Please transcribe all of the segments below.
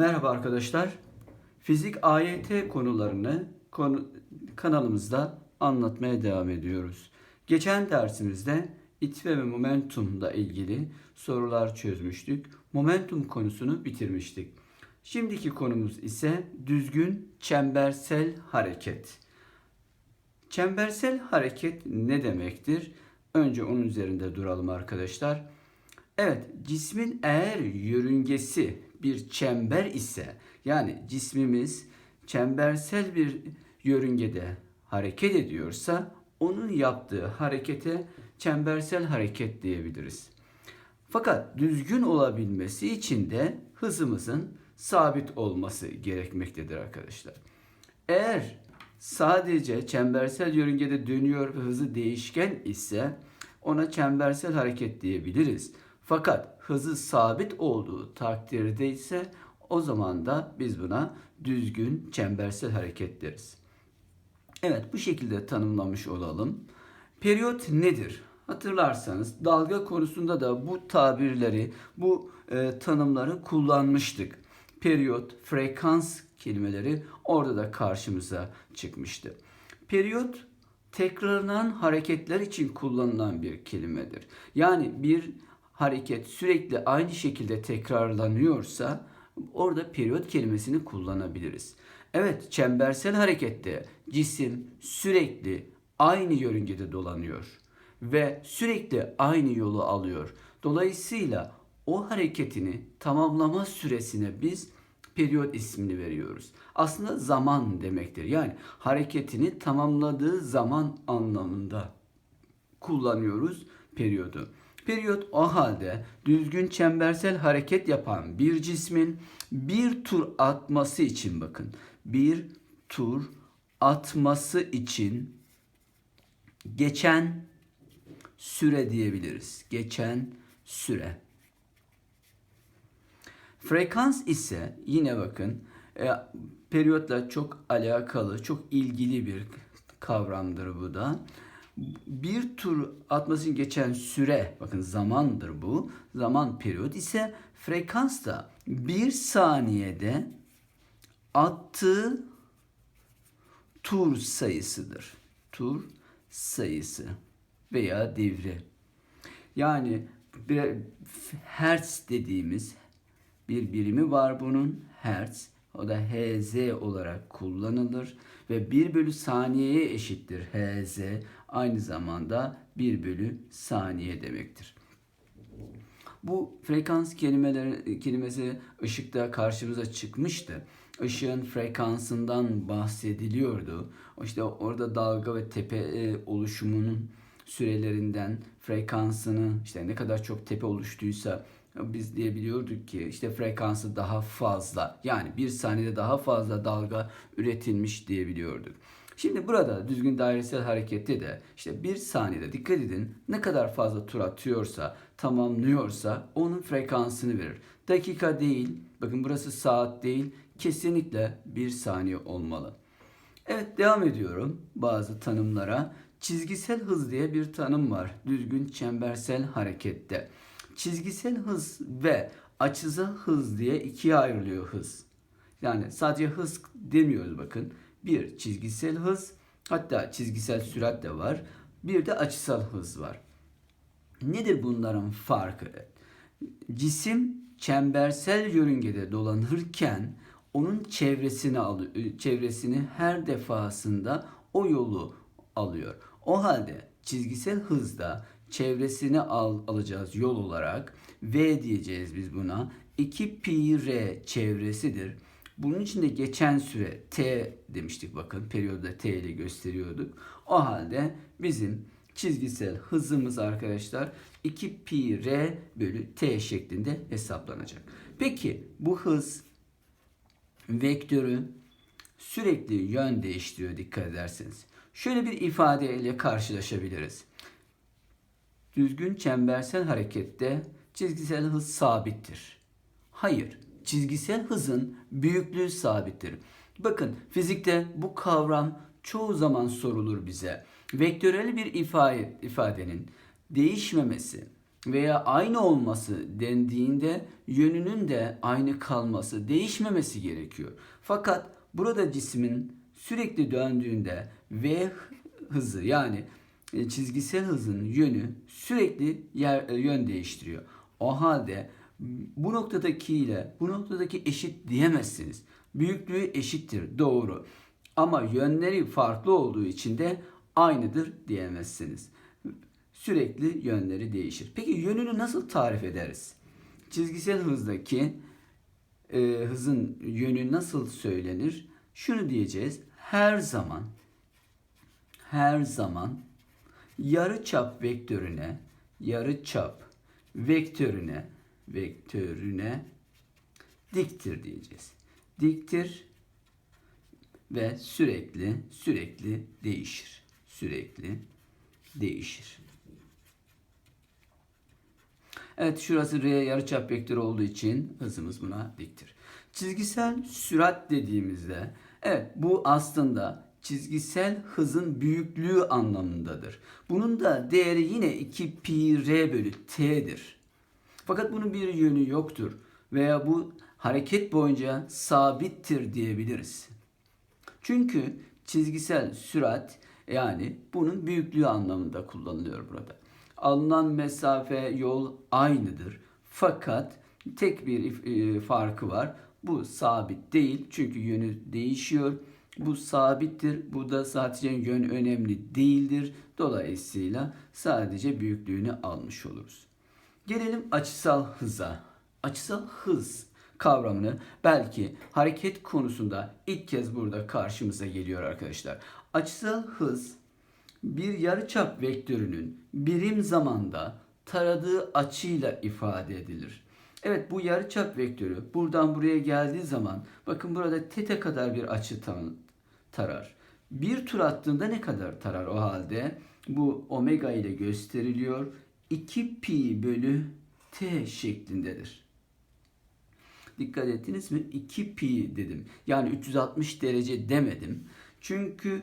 Merhaba arkadaşlar. Fizik AYT konularını konu, kanalımızda anlatmaya devam ediyoruz. Geçen dersimizde itme ve momentumla ilgili sorular çözmüştük. Momentum konusunu bitirmiştik. Şimdiki konumuz ise düzgün çembersel hareket. Çembersel hareket ne demektir? Önce onun üzerinde duralım arkadaşlar. Evet, cismin eğer yörüngesi bir çember ise yani cismimiz çembersel bir yörüngede hareket ediyorsa onun yaptığı harekete çembersel hareket diyebiliriz. Fakat düzgün olabilmesi için de hızımızın sabit olması gerekmektedir arkadaşlar. Eğer sadece çembersel yörüngede dönüyor ve hızı değişken ise ona çembersel hareket diyebiliriz. Fakat hızı sabit olduğu takdirde ise o zaman da biz buna düzgün çembersel hareket deriz. Evet bu şekilde tanımlamış olalım. Periyot nedir? Hatırlarsanız dalga konusunda da bu tabirleri, bu e, tanımları kullanmıştık. Periyot, frekans kelimeleri orada da karşımıza çıkmıştı. Periyot tekrarlanan hareketler için kullanılan bir kelimedir. Yani bir hareket sürekli aynı şekilde tekrarlanıyorsa orada periyot kelimesini kullanabiliriz. Evet, çembersel harekette cisim sürekli aynı yörüngede dolanıyor ve sürekli aynı yolu alıyor. Dolayısıyla o hareketini tamamlama süresine biz periyot ismini veriyoruz. Aslında zaman demektir. Yani hareketini tamamladığı zaman anlamında kullanıyoruz periyodu. Periyot o halde düzgün çembersel hareket yapan bir cismin bir tur atması için bakın. Bir tur atması için geçen süre diyebiliriz. Geçen süre. Frekans ise yine bakın e, periyotla çok alakalı, çok ilgili bir kavramdır bu da. Bir tur atması geçen süre, bakın zamandır bu. Zaman periyot ise frekans da bir saniyede attığı tur sayısıdır. Tur sayısı veya devri. Yani bir hertz dediğimiz bir birimi var bunun. Hertz. O da Hz olarak kullanılır ve 1 bölü saniyeye eşittir Hz. Aynı zamanda 1 bölü saniye demektir. Bu frekans kelimeleri, kelimesi ışıkta karşımıza çıkmıştı. Işığın frekansından bahsediliyordu. İşte orada dalga ve tepe e, oluşumunun sürelerinden frekansını işte ne kadar çok tepe oluştuysa biz diyebiliyorduk ki işte frekansı daha fazla yani bir saniyede daha fazla dalga üretilmiş diyebiliyorduk. Şimdi burada düzgün dairesel harekette de işte bir saniyede dikkat edin ne kadar fazla tur atıyorsa tamamlıyorsa onun frekansını verir. Dakika değil bakın burası saat değil kesinlikle bir saniye olmalı. Evet devam ediyorum bazı tanımlara. Çizgisel hız diye bir tanım var düzgün çembersel harekette. Çizgisel hız ve açısal hız diye ikiye ayrılıyor hız. Yani sadece hız demiyoruz bakın. Bir çizgisel hız hatta çizgisel sürat de var. Bir de açısal hız var. Nedir bunların farkı? Cisim çembersel yörüngede dolanırken onun çevresini alıyor, çevresini her defasında o yolu alıyor. O halde çizgisel hızda çevresini al, alacağız yol olarak. V diyeceğiz biz buna. 2 pi r çevresidir. Bunun için de geçen süre t demiştik bakın. Periyoda t ile gösteriyorduk. O halde bizim çizgisel hızımız arkadaşlar 2 pi r bölü t şeklinde hesaplanacak. Peki bu hız vektörü sürekli yön değiştiriyor dikkat ederseniz. Şöyle bir ifadeyle karşılaşabiliriz. Düzgün çembersel harekette çizgisel hız sabittir. Hayır, çizgisel hızın büyüklüğü sabittir. Bakın fizikte bu kavram çoğu zaman sorulur bize. Vektörel bir ifade, ifadenin değişmemesi veya aynı olması dendiğinde yönünün de aynı kalması, değişmemesi gerekiyor. Fakat burada cismin sürekli döndüğünde v hızı yani e, çizgisel hızın yönü sürekli yer, e, yön değiştiriyor. O halde bu noktadaki ile bu noktadaki eşit diyemezsiniz. Büyüklüğü eşittir doğru. Ama yönleri farklı olduğu için de aynıdır diyemezsiniz. Sürekli yönleri değişir. Peki yönünü nasıl tarif ederiz? Çizgisel hızdaki e, hızın yönü nasıl söylenir? Şunu diyeceğiz. Her zaman her zaman yarı çap vektörüne yarı çap vektörüne vektörüne diktir diyeceğiz. Diktir ve sürekli sürekli değişir. Sürekli değişir. Evet şurası R yarıçap vektörü olduğu için hızımız buna diktir. Çizgisel sürat dediğimizde evet bu aslında çizgisel hızın büyüklüğü anlamındadır. Bunun da değeri yine 2 pi r bölü t'dir. Fakat bunun bir yönü yoktur veya bu hareket boyunca sabittir diyebiliriz. Çünkü çizgisel sürat yani bunun büyüklüğü anlamında kullanılıyor burada. Alınan mesafe, yol aynıdır. Fakat tek bir e, farkı var. Bu sabit değil çünkü yönü değişiyor. Bu sabittir. Bu da sadece yön önemli değildir. Dolayısıyla sadece büyüklüğünü almış oluruz. Gelelim açısal hıza. Açısal hız kavramını belki hareket konusunda ilk kez burada karşımıza geliyor arkadaşlar. Açısal hız bir yarıçap vektörünün birim zamanda taradığı açıyla ifade edilir. Evet bu yarıçap vektörü buradan buraya geldiği zaman bakın burada tete kadar bir açı tarar. Bir tur attığında ne kadar tarar o halde? Bu omega ile gösteriliyor. 2 pi bölü t şeklindedir. Dikkat ettiniz mi? 2 pi dedim. Yani 360 derece demedim. Çünkü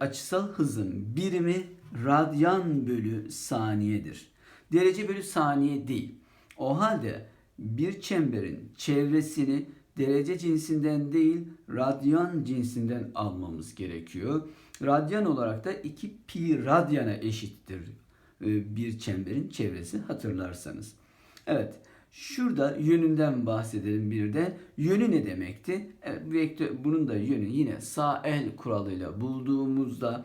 açısal hızın birimi radyan bölü saniyedir. Derece bölü saniye değil. O halde bir çemberin çevresini derece cinsinden değil radyan cinsinden almamız gerekiyor. Radyan olarak da 2 pi radyana eşittir bir çemberin çevresi hatırlarsanız. Evet. Şurada yönünden bahsedelim bir de. Yönü ne demekti? Evet, bunun da yönü yine sağ el kuralıyla bulduğumuzda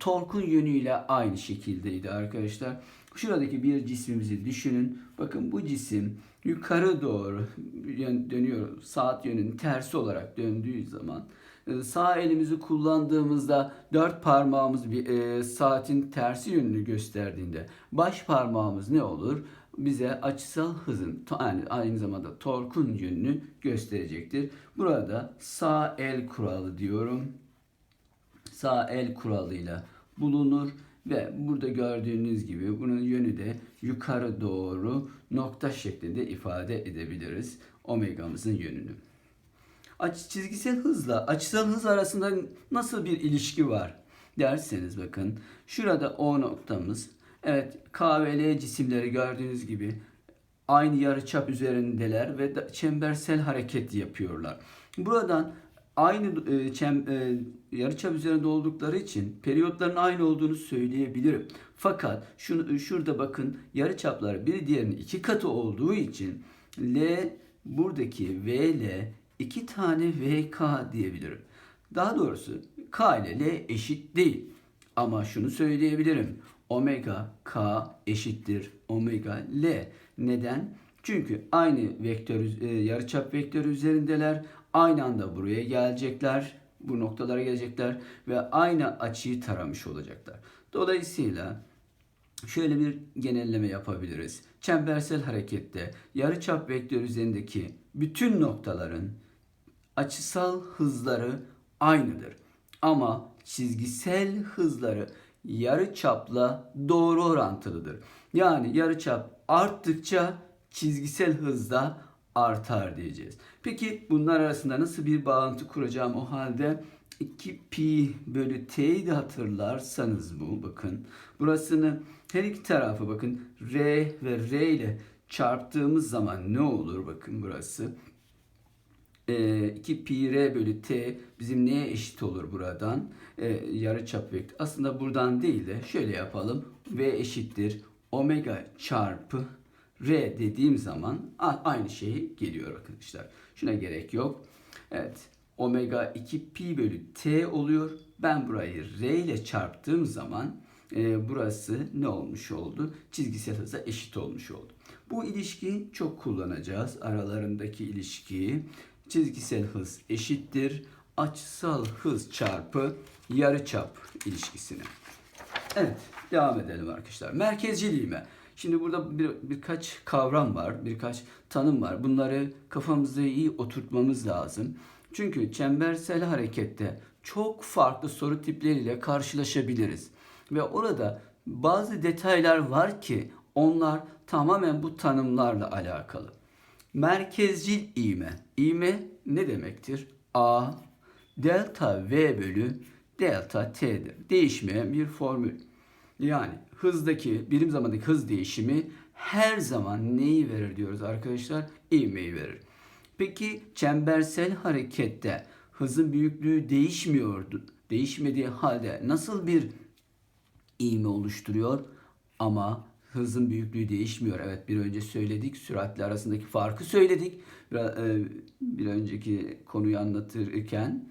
torkun yönüyle aynı şekildeydi arkadaşlar. Şuradaki bir cismimizi düşünün. Bakın bu cisim yukarı doğru dönüyor. Saat yönünün tersi olarak döndüğü zaman e, sağ elimizi kullandığımızda dört parmağımız bir e, saatin tersi yönünü gösterdiğinde baş parmağımız ne olur? bize açısal hızın yani aynı zamanda torkun yönünü gösterecektir. Burada sağ el kuralı diyorum. Sağ el kuralıyla bulunur ve burada gördüğünüz gibi bunun yönü de yukarı doğru nokta şeklinde ifade edebiliriz omegamızın yönünü. Aç, çizgisel hızla açısal hız arasında nasıl bir ilişki var derseniz bakın şurada O noktamız Evet K ve L cisimleri gördüğünüz gibi aynı yarıçap üzerindeler ve çembersel hareket yapıyorlar. Buradan aynı e, çem, e, yarıçap üzerinde oldukları için periyotların aynı olduğunu söyleyebilirim. Fakat şunu şurada bakın yarıçaplar bir diğerinin iki katı olduğu için L buradaki VL iki tane VK diyebilirim. Daha doğrusu K ile L eşit değil. Ama şunu söyleyebilirim omega k eşittir omega l. Neden? Çünkü aynı vektör e, yarıçap vektörü üzerindeler. Aynı anda buraya gelecekler. Bu noktalara gelecekler ve aynı açıyı taramış olacaklar. Dolayısıyla şöyle bir genelleme yapabiliriz. Çembersel harekette yarıçap vektör üzerindeki bütün noktaların açısal hızları aynıdır. Ama çizgisel hızları yarı çapla doğru orantılıdır. Yani yarı çap arttıkça çizgisel hızda artar diyeceğiz. Peki bunlar arasında nasıl bir bağıntı kuracağım o halde 2 pi bölü t'yi de hatırlarsanız bu bakın. Burasını her iki tarafı bakın r ve r ile çarptığımız zaman ne olur bakın burası. E, 2 pi r bölü t bizim neye eşit olur buradan? E, yarı çap vektör. Aslında buradan değil de şöyle yapalım. V eşittir omega çarpı r dediğim zaman aynı şey geliyor arkadaşlar. Şuna gerek yok. Evet. Omega 2 pi bölü t oluyor. Ben burayı r ile çarptığım zaman e, burası ne olmuş oldu? Çizgisel hıza eşit olmuş oldu. Bu ilişkiyi çok kullanacağız. Aralarındaki ilişkiyi. Çizgisel hız eşittir. Açısal hız çarpı yarıçap ilişkisini. Evet, devam edelim arkadaşlar. Merkezcil ivme. Şimdi burada bir, birkaç kavram var, birkaç tanım var. Bunları kafamızda iyi oturtmamız lazım. Çünkü çembersel harekette çok farklı soru tipleriyle karşılaşabiliriz. Ve orada bazı detaylar var ki onlar tamamen bu tanımlarla alakalı. Merkezcil ivme. İvme ne demektir? A delta V bölü delta T'dir. Değişmeyen bir formül. Yani hızdaki, birim zamandaki hız değişimi her zaman neyi verir diyoruz arkadaşlar? İvmeyi verir. Peki çembersel harekette hızın büyüklüğü değişmiyordu. Değişmediği halde nasıl bir ivme oluşturuyor? Ama hızın büyüklüğü değişmiyor. Evet bir önce söyledik. Süratle arasındaki farkı söyledik. Bir, e, bir önceki konuyu anlatırken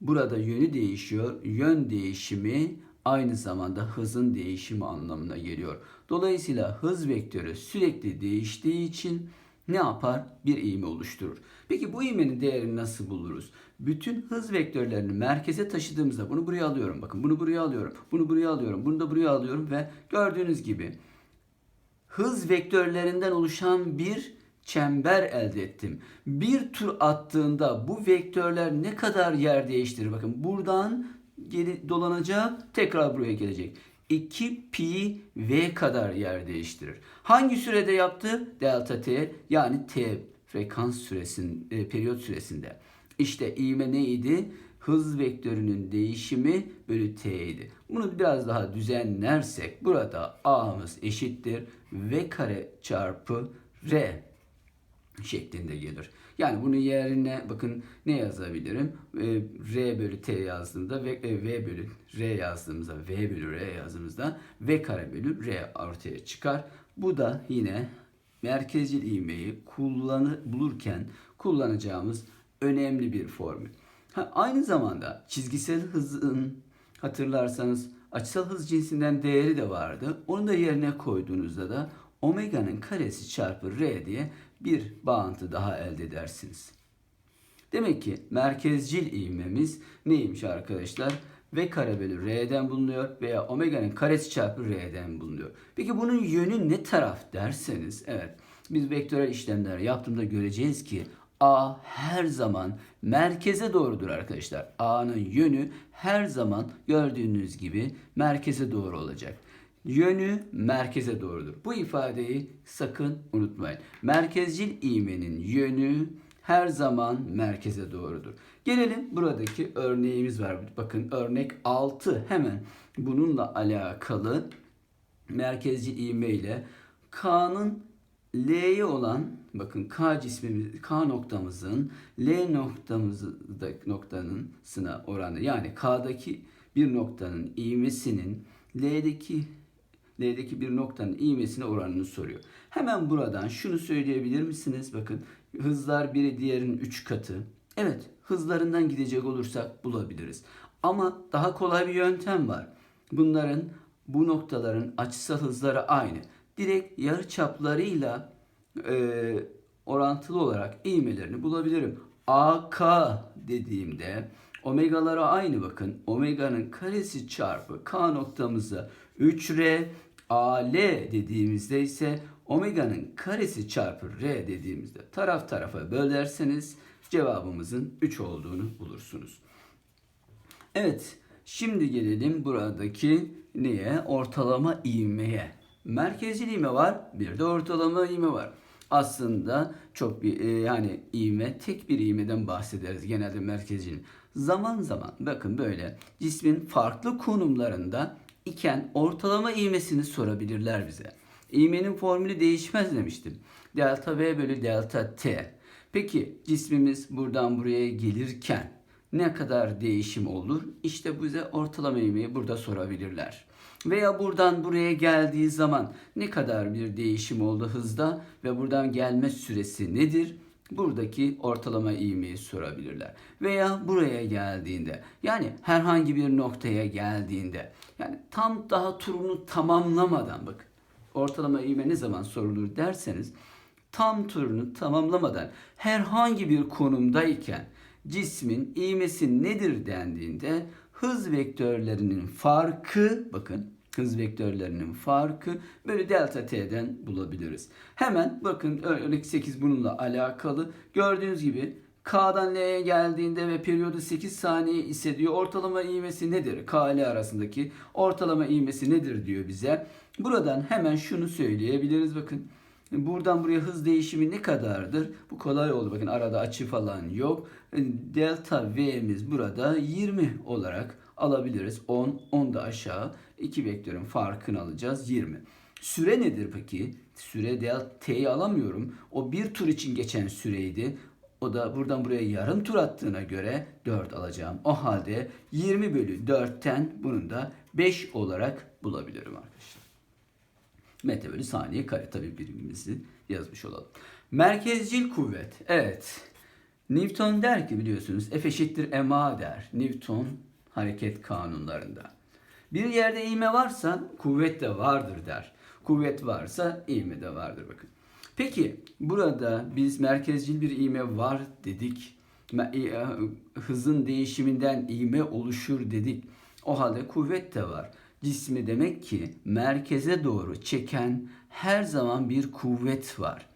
burada yönü değişiyor. Yön değişimi aynı zamanda hızın değişimi anlamına geliyor. Dolayısıyla hız vektörü sürekli değiştiği için ne yapar? Bir ivme oluşturur. Peki bu ivmenin değerini nasıl buluruz? Bütün hız vektörlerini merkeze taşıdığımızda bunu buraya alıyorum. Bakın bunu buraya alıyorum. Bunu buraya alıyorum. Bunu da buraya alıyorum ve gördüğünüz gibi hız vektörlerinden oluşan bir çember elde ettim. Bir tur attığında bu vektörler ne kadar yer değiştirir? Bakın buradan geri dolanacak, tekrar buraya gelecek. 2 pi v kadar yer değiştirir. Hangi sürede yaptı? Delta t yani t frekans süresin e, periyot süresinde. İşte ivme neydi? Hız vektörünün değişimi bölü t idi. Bunu biraz daha düzenlersek burada a'mız eşittir v kare çarpı r şeklinde gelir. Yani bunun yerine bakın ne yazabilirim? E, R bölü T yazdığımda ve e, V bölü R yazdığımızda V bölü R yazdığımızda V kare bölü R ortaya çıkar. Bu da yine merkezcil ivmeyi kullanı bulurken kullanacağımız önemli bir formül. Ha, aynı zamanda çizgisel hızın hatırlarsanız açısal hız cinsinden değeri de vardı. Onu da yerine koyduğunuzda da omega'nın karesi çarpı r diye bir bağıntı daha elde edersiniz. Demek ki merkezcil ivmemiz neymiş arkadaşlar? V kare bölü R'den bulunuyor veya omega'nın karesi çarpı R'den bulunuyor. Peki bunun yönü ne taraf derseniz evet biz vektörel işlemler yaptığımda göreceğiz ki A her zaman merkeze doğrudur arkadaşlar. A'nın yönü her zaman gördüğünüz gibi merkeze doğru olacak. Yönü merkeze doğrudur. Bu ifadeyi sakın unutmayın. Merkezcil ivmenin yönü her zaman merkeze doğrudur. Gelelim buradaki örneğimiz var. Bakın örnek 6 hemen bununla alakalı merkezcil ivme ile K'nın L'ye olan bakın K cismimiz K noktamızın L noktamızda noktanın sına oranı yani K'daki bir noktanın ivmesinin L'deki L'deki bir noktanın ivmesine oranını soruyor. Hemen buradan şunu söyleyebilir misiniz? Bakın hızlar biri diğerinin 3 katı. Evet hızlarından gidecek olursak bulabiliriz. Ama daha kolay bir yöntem var. Bunların bu noktaların açısal hızları aynı. Direkt yarı çaplarıyla e, orantılı olarak ivmelerini bulabilirim. AK dediğimde omegalara aynı bakın. Omega'nın karesi çarpı K noktamıza 3R AL dediğimizde ise omega'nın karesi çarpı R dediğimizde taraf tarafa bölerseniz cevabımızın 3 olduğunu bulursunuz. Evet, şimdi gelelim buradaki neye? Ortalama ivmeye. Merkezcil ivme var, bir de ortalama ivme var. aslında çok bir e, yani ivme tek bir ivmeden bahsederiz genelde merkezcinin. Zaman zaman bakın böyle cismin farklı konumlarında iken ortalama ivmesini sorabilirler bize. İğmenin formülü değişmez demiştim. Delta V bölü delta T. Peki cismimiz buradan buraya gelirken ne kadar değişim olur? İşte bize ortalama ivmeyi burada sorabilirler. Veya buradan buraya geldiği zaman ne kadar bir değişim oldu hızda ve buradan gelme süresi nedir? Buradaki ortalama ivmeyi sorabilirler. Veya buraya geldiğinde yani herhangi bir noktaya geldiğinde yani tam daha turunu tamamlamadan bakın ortalama ivme ne zaman sorulur derseniz tam turunu tamamlamadan herhangi bir konumdayken cismin ivmesi nedir dendiğinde hız vektörlerinin farkı bakın hız vektörlerinin farkı böyle delta t'den bulabiliriz. Hemen bakın örnek 8 bununla alakalı. Gördüğünüz gibi K'dan L'ye geldiğinde ve periyodu 8 saniye ise diyor ortalama ivmesi nedir? K ile arasındaki ortalama ivmesi nedir diyor bize. Buradan hemen şunu söyleyebiliriz bakın. Buradan buraya hız değişimi ne kadardır? Bu kolay oldu. Bakın arada açı falan yok. Delta V'miz burada 20 olarak alabiliriz. 10, 10 da aşağı. 2 vektörün farkını alacağız. 20. Süre nedir peki? Süre delta T'yi alamıyorum. O bir tur için geçen süreydi. O da buradan buraya yarım tur attığına göre 4 alacağım. O halde 20 bölü 4'ten bunun da 5 olarak bulabilirim arkadaşlar. Metre bölü saniye kare tabi birimimizi yazmış olalım. Merkezcil kuvvet. Evet. Newton der ki biliyorsunuz F eşittir ma der. Newton hareket kanunlarında. Bir yerde iğme varsa kuvvet de vardır der. Kuvvet varsa iğme de vardır bakın. Peki burada biz merkezcil bir iğme var dedik. E, hızın değişiminden iğme oluşur dedik. O halde kuvvet de var. Cismi demek ki merkeze doğru çeken her zaman bir kuvvet var.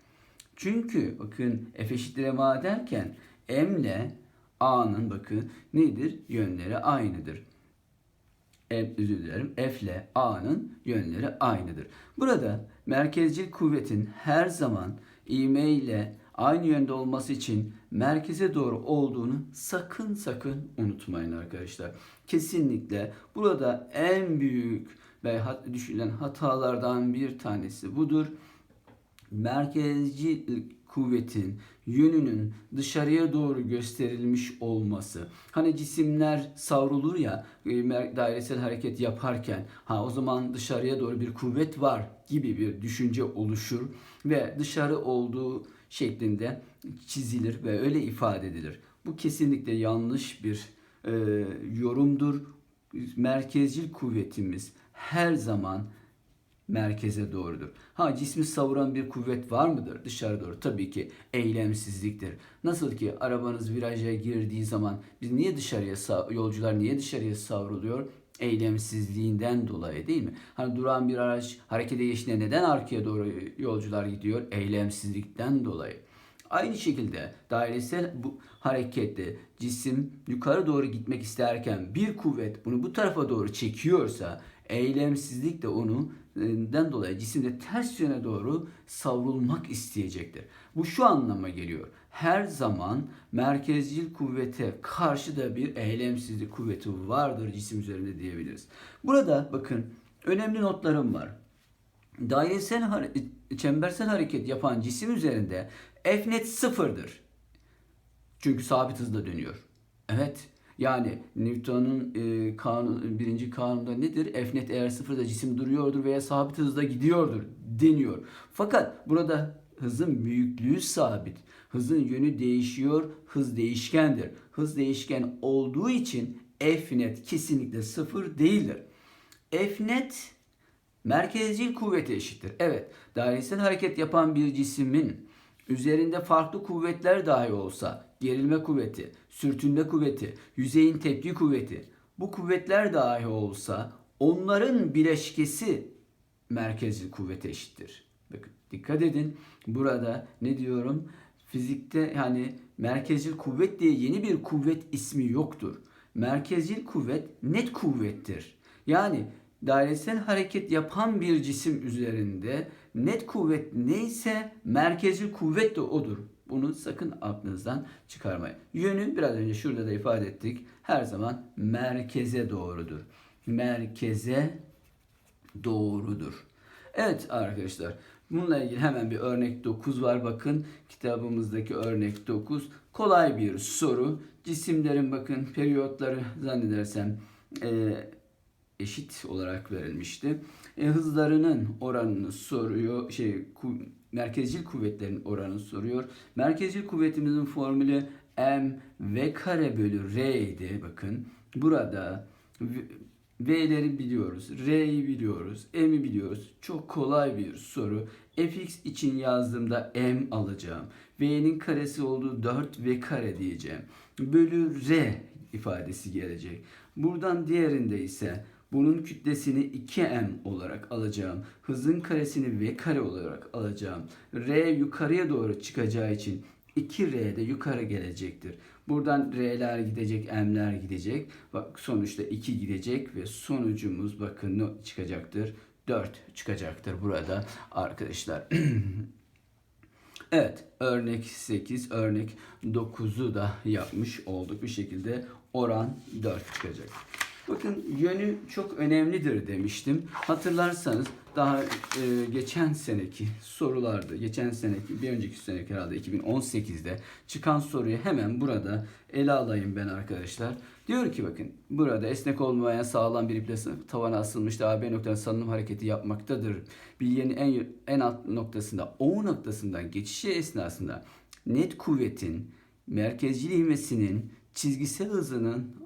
Çünkü bakın F eşittir ma derken M ile A'nın bakın nedir? Yönleri aynıdır. M, özür dilerim. F ile A'nın yönleri aynıdır. Burada merkezcil kuvvetin her zaman ivme ile aynı yönde olması için merkeze doğru olduğunu sakın sakın unutmayın arkadaşlar. Kesinlikle burada en büyük ve düşünülen hatalardan bir tanesi budur. Merkezci kuvvetin yönünün dışarıya doğru gösterilmiş olması. Hani cisimler savrulur ya e, dairesel hareket yaparken ha o zaman dışarıya doğru bir kuvvet var gibi bir düşünce oluşur ve dışarı olduğu şeklinde çizilir ve öyle ifade edilir. Bu kesinlikle yanlış bir e, yorumdur. Merkezcil kuvvetimiz her zaman merkeze doğrudur. Ha cismi savuran bir kuvvet var mıdır dışarı doğru? Tabii ki eylemsizliktir. Nasıl ki arabanız viraja girdiği zaman biz niye dışarıya yolcular niye dışarıya savruluyor? Eylemsizliğinden dolayı değil mi? Hani duran bir araç harekete geçtiğinde neden arkaya doğru yolcular gidiyor? Eylemsizlikten dolayı. Aynı şekilde dairesel bu harekette cisim yukarı doğru gitmek isterken bir kuvvet bunu bu tarafa doğru çekiyorsa eylemsizlik de onu den dolayı cisimde ters yöne doğru savrulmak isteyecektir. Bu şu anlama geliyor. Her zaman merkezcil kuvvete karşı da bir eylemsizlik kuvveti vardır cisim üzerinde diyebiliriz. Burada bakın önemli notlarım var. Dairesel çembersel hareket yapan cisim üzerinde F net sıfırdır. Çünkü sabit hızla dönüyor. Evet, yani Newton'un e, kanun, birinci kanunda nedir? F net eğer sıfırda cisim duruyordur veya sabit hızda gidiyordur deniyor. Fakat burada hızın büyüklüğü sabit. Hızın yönü değişiyor, hız değişkendir. Hız değişken olduğu için F net kesinlikle sıfır değildir. F net merkezcil kuvvete eşittir. Evet, dairesel hareket yapan bir cismin üzerinde farklı kuvvetler dahi olsa gerilme kuvveti, sürtünme kuvveti, yüzeyin tepki kuvveti bu kuvvetler dahi olsa onların bileşkesi merkezli kuvvete eşittir. Bakın dikkat edin burada ne diyorum? Fizikte yani merkezcil kuvvet diye yeni bir kuvvet ismi yoktur. Merkezcil kuvvet net kuvvettir. Yani dairesel hareket yapan bir cisim üzerinde net kuvvet neyse merkezi kuvvet de odur. Bunu sakın aklınızdan çıkarmayın. Yönü biraz önce şurada da ifade ettik. Her zaman merkeze doğrudur. Merkeze doğrudur. Evet arkadaşlar. Bununla ilgili hemen bir örnek 9 var. Bakın kitabımızdaki örnek 9. Kolay bir soru. Cisimlerin bakın periyotları zannedersem e, eşit olarak verilmişti. E, hızlarının oranını soruyor. Şey merkezcil kuvvetlerin oranını soruyor. Merkezcil kuvvetimizin formülü m v kare bölü r idi. Bakın burada v- V'leri biliyoruz, R'yi biliyoruz, M'i biliyoruz. Çok kolay bir soru. fx için yazdığımda m alacağım. V'nin karesi olduğu 4v kare diyeceğim. Bölü r ifadesi gelecek. Buradan diğerinde ise bunun kütlesini 2m olarak alacağım. Hızın karesini v kare olarak alacağım. R yukarıya doğru çıkacağı için 2R de yukarı gelecektir. Buradan R'ler gidecek, M'ler gidecek. Bak sonuçta 2 gidecek ve sonucumuz bakın ne çıkacaktır? 4 çıkacaktır burada arkadaşlar. Evet, örnek 8, örnek 9'u da yapmış olduk. Bir şekilde oran 4 çıkacak. Bakın yönü çok önemlidir demiştim. Hatırlarsanız daha e, geçen seneki sorularda, geçen seneki, bir önceki seneki herhalde 2018'de çıkan soruyu hemen burada ele alayım ben arkadaşlar. Diyor ki bakın burada esnek olmayan sağlam bir iple tavana asılmış AB noktasında salınım hareketi yapmaktadır. Bilyenin en, en alt noktasında O noktasından geçişi esnasında net kuvvetin merkezcil ivmesinin çizgisel hızının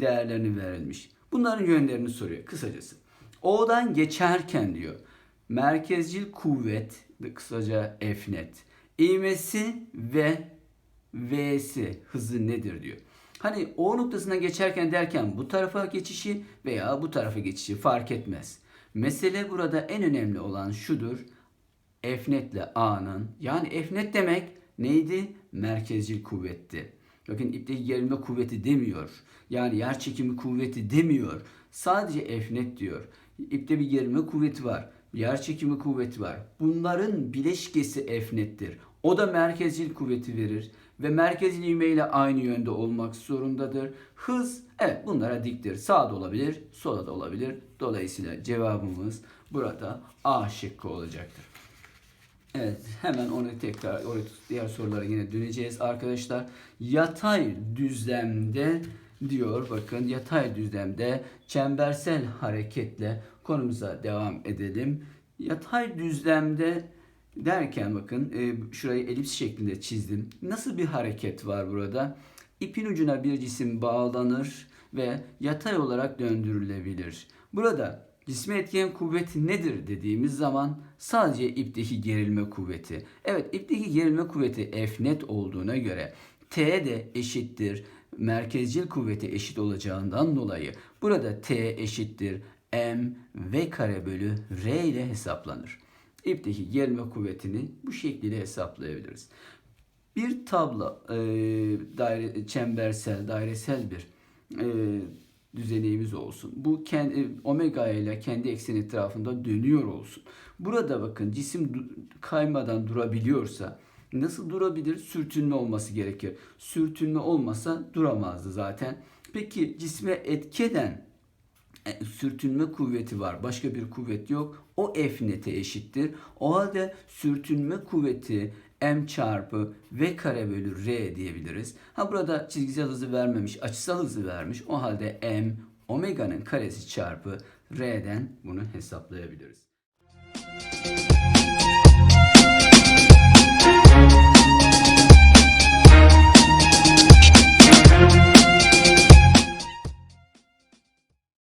değerlerini verilmiş. Bunların yönlerini soruyor kısacası. O'dan geçerken diyor merkezcil kuvvet kısaca F net ivmesi ve V'si hızı nedir diyor. Hani O noktasından geçerken derken bu tarafa geçişi veya bu tarafa geçişi fark etmez. Mesele burada en önemli olan şudur. F net ile A'nın yani F net demek neydi? Merkezcil kuvvetti. Bakın ipteki gerilme kuvveti demiyor. Yani yer çekimi kuvveti demiyor. Sadece F diyor. İpte bir gerilme kuvveti var. Yer çekimi kuvveti var. Bunların bileşkesi F. O da merkezcil kuvveti verir ve merkezcil ivme ile aynı yönde olmak zorundadır. Hız evet bunlara diktir. Sağda olabilir, sola da olabilir. Dolayısıyla cevabımız burada A şıkkı olacaktır. Evet hemen onu tekrar oraya diğer sorulara yine döneceğiz arkadaşlar. Yatay düzlemde diyor bakın yatay düzlemde çembersel hareketle konumuza devam edelim. Yatay düzlemde derken bakın e, şurayı elips şeklinde çizdim. Nasıl bir hareket var burada? İpin ucuna bir cisim bağlanır ve yatay olarak döndürülebilir. Burada cisme etken kuvvet nedir dediğimiz zaman sadece ipteki gerilme kuvveti. Evet ipteki gerilme kuvveti F net olduğuna göre T de eşittir merkezcil kuvveti eşit olacağından dolayı burada T eşittir M V kare bölü R ile hesaplanır. İpteki gerilme kuvvetini bu şekilde hesaplayabiliriz. Bir tablo e, daire, çembersel, dairesel bir e, düzenimiz olsun. Bu kendi, omega ile kendi ekseni etrafında dönüyor olsun. Burada bakın cisim kaymadan durabiliyorsa nasıl durabilir? Sürtünme olması gerekir. Sürtünme olmasa duramazdı zaten. Peki cisme etkeden e, sürtünme kuvveti var. Başka bir kuvvet yok. O F nete eşittir. O halde sürtünme kuvveti m çarpı v kare bölü r diyebiliriz. Ha burada çizgisel hızı vermemiş, açısal hızı vermiş. O halde m omega'nın karesi çarpı r'den bunu hesaplayabiliriz.